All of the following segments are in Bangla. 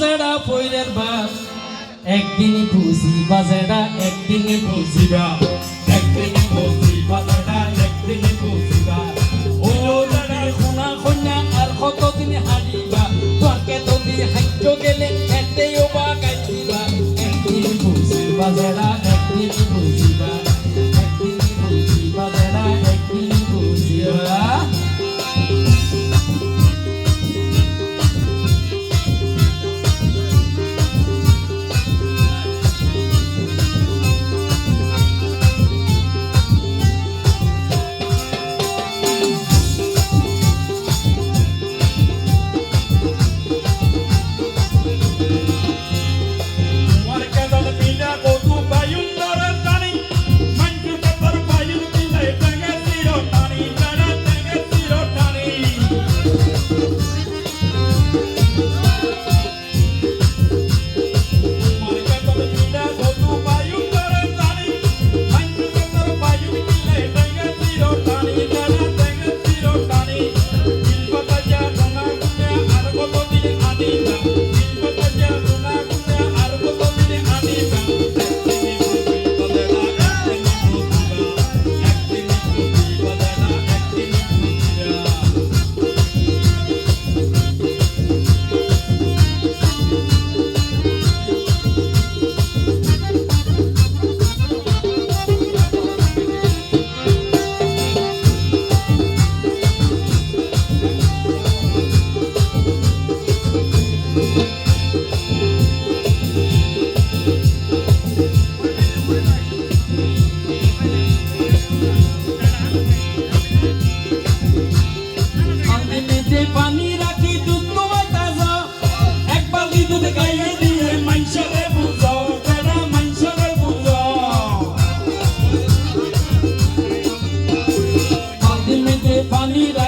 জেডা পইরের বাস। একদিনই বুঝিবা জেডা একদিনই বুঝিবা একদিনই বুঝিবা জেডা একদিনই বুঝিবা ও জেডা সোনা কন্যা আর কতদিন হারিবা? তোকে যদি হাইট গেলে এতেও বা গাইবা একদিনই বুঝিবা জেডা humanidad.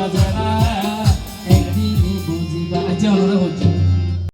বাজানা একদিন বুঝিবা আচ্ছা, চলো